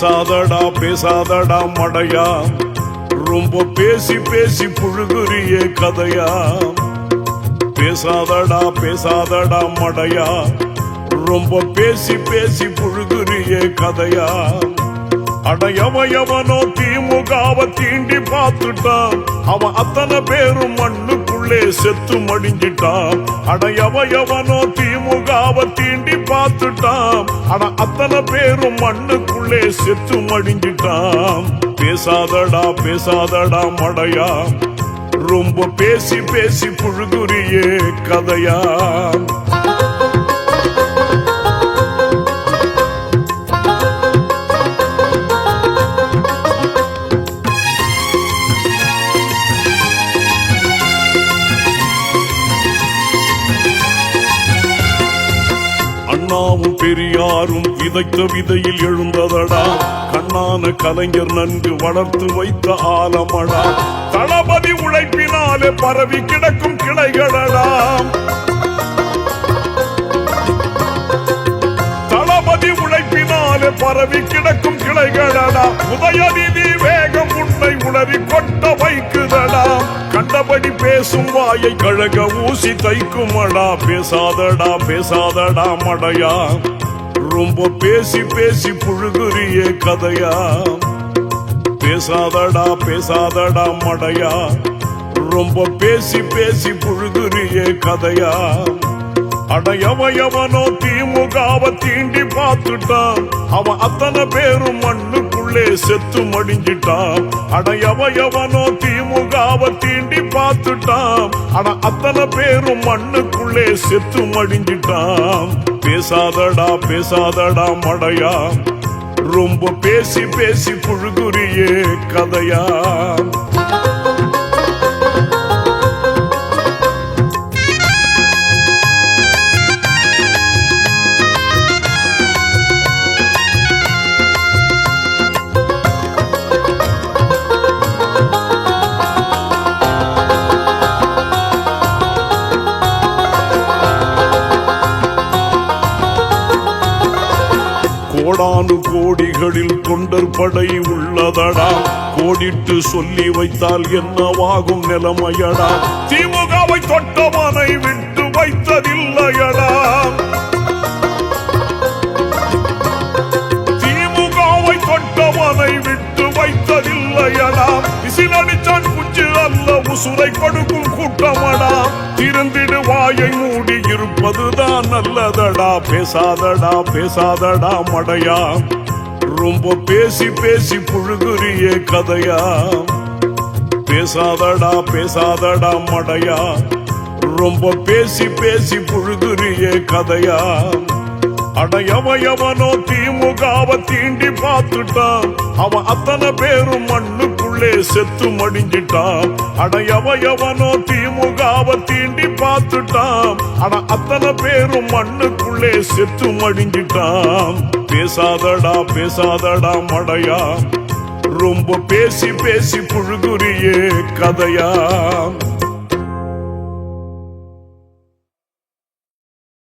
பேசாதடா பேசாதடா மடையா. ரொம்ப பேசி பேசி புழுகுரிய கதையா. பேசாதடா பேசாதடா மடையா. ரொம்ப பேசி பேசி புழுகுரிய கதையா. அடையவயவனோ திமுகவை தீண்டி பார்த்துட்டான். அவன் அத்தனை செத்து மடிஞ்சிட்டான். அடையவயவனோ திமுகாவ தீண்டி பார்த்துட்டான். ஆனா அத்தனை பேரும் மண்ணுக்குள்ளே செத்து மடிஞ்சிட்டான். பேசாதடா பேசாதடா மடையா. ரொம்ப பேசி பேசி புழுகுறியே கதையா. அண்ணாவும் பெரியாரும் விதைத்த விதையில் எழுந்ததடா. கண்ணான கலைஞர் நன்கு வளர்த்து வைத்த ஆலமடா. தளபதி உழைப்பினாலே பரவி கிடக்கும் கிளைகளடா. தளபதி உழைப்பினாலே பரவி கிடக்கும் கிளைகளடா. உதயநிதி வேகம் பேசும் வாயை கழக ஊசி தைக்குமடா பேசாதடா பேசாதடா மடையா. ரொம்ப பேசி பேசி புழுகுறிய கதையா. பேசாதடா பேசாதடா மடையா. ரொம்ப பேசி பேசி புழுகுறிய கதையா. அடையவயவனோ திமுகாவ தீண்டி பார்த்துட்டான் அவன் அத்தனை பேரும் மண்ணுக்குள்ளே செத்து மடிஞ்சிட்டான் அடையவயவனோ திமுகாவ தீண்டி பார்த்துட்டான் ஆனா அத்தனை பேரும் மண்ணுக்குள்ளே செத்து மடிஞ்சிட்டான் பேசாதடா பேசாதடா மடையா. ரொம்ப பேசி பேசி புழுகுறியே கதையா. கோடானு கோடிகளில் தொண்டர் படை உள்ளதடா. கோடிட்டு சொல்லி வைத்தால் என்னவாகும் நிலைமையடா. திமுகவை தொட்டவனை விட்டு வைத்ததில்லையடா. அல்ல கொடுக்கும் கூட்டமடா. திருந்திடு வாயை மூடி இருப்பதுதான் நல்லதடா. பேசாதடா பேசாதடா மடையா. ரொம்ப பேசி பேசி புழுகுரிய கதையா. பேசாதடா பேசாதடா மடையா. ரொம்ப பேசி பேசி புழுகுரிய கதையா. அடையவயவனோ திமுகவை தீண்டி பார்த்துட்டான் அவன் அத்தனை பேரும் மண்ணுக்குள்ளே செத்து மடிஞ்சிட்டான் எவனோ திமுகவை தீண்டி பார்த்துட்டான் ஆனா அத்தனை பேரும் மண்ணுக்குள்ளே செத்து மடிஞ்சிட்டான் பேசாதடா பேசாதடா மடையா ரொம்ப பேசி பேசி புழுகுறியே கதையா